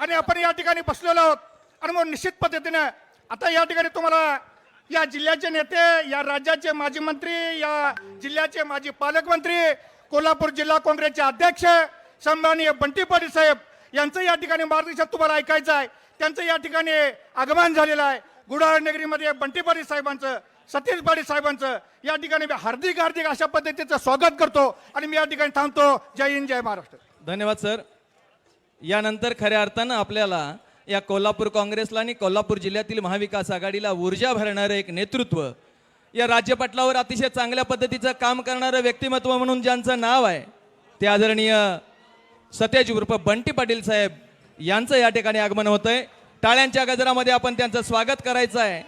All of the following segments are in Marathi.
आणि आपण या ठिकाणी बसलेलो आहोत. आणि मग निश्चित पद्धतीनं आता या ठिकाणी तुम्हाला या जिल्ह्याचे नेते या राज्याचे माजी मंत्री या जिल्ह्याचे माजी पालकमंत्री कोल्हापूर जिल्हा काँग्रेसचे अध्यक्ष सन्माननीय बंटी पाटील साहेब यांचं या ठिकाणी मार्गदर्शन तुम्हाला ऐकायचं आहे. त्यांचं या ठिकाणी आगमन झालेलं आहे. गुडाळनगरीमध्ये बंटी पाटील साहेबांचं सतीश पाटील साहेबांचं या ठिकाणी मी हार्दिक हार्दिक अशा पद्धतीचं स्वागत करतो आणि मी या ठिकाणी थांबतो. जय हिंद जय महाराष्ट्र. धन्यवाद सर. यानंतर खऱ्या अर्थानं आपल्याला या कोल्हापूर काँग्रेसला आणि कोल्हापूर जिल्ह्यातील महाविकास आघाडीला ऊर्जा भरणारं एक नेतृत्व या राज्यपटलावर अतिशय चांगल्या पद्धतीचं काम करणारं व्यक्तिमत्व म्हणून ज्यांचं नाव आहे ते आदरणीय सतेज उर्फ बंटी पाटील साहेब यांचं या ठिकाणी आगमन होतंय. टाळ्यांच्या गजरामध्ये आपण त्यांचं स्वागत करायचं आहे.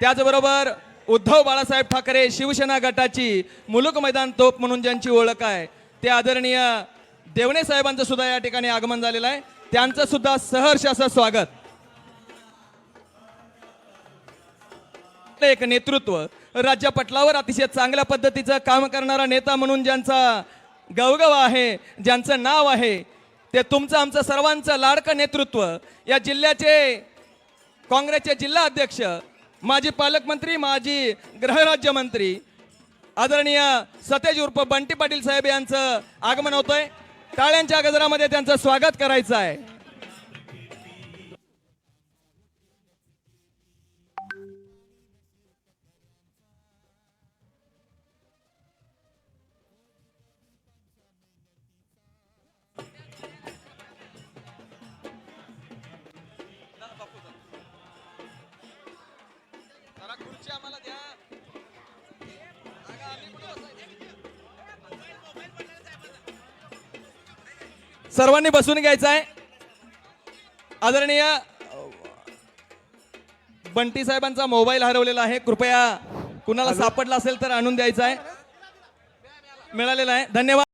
त्याचबरोबर उद्धव बाळासाहेब ठाकरे शिवसेना गटाची मुलुक मैदान तोप म्हणून ज्यांची ओळख आहे ते आदरणीय देवणे साहेबांचं सुद्धा या ठिकाणी आगमन झालेलं आहे. त्यांचं सुद्धा सहर्ष असं स्वागत. एक नेतृत्व राज्यपटलावर अतिशय चांगल्या पद्धतीचं काम करणारा नेता म्हणून ज्यांचा गवगव आहे ज्यांचं नाव आहे ते तुमचं आमचं सर्वांचं लाडकं नेतृत्व. या जिल्ह्याचे काँग्रेसचे जिल्हा अध्यक्ष माजी पालकमंत्री माजी गृहराज्यमंत्री आदरणीय सतेज उर्फ बंटी पाटील साहेब यांचं आगमन होतंय. टाळ्यांच्या गजरामध्ये त्यांचं स्वागत करायचं आहे. सर्वांनी बसून घ्यायचं आहे. आदरणीय बंटी साहेबांचा मोबाईल हरवलेला आहे. कृपया कुणाला सापडला असेल तर आणून द्यायचा आहे. मिळालेला आहे. धन्यवाद.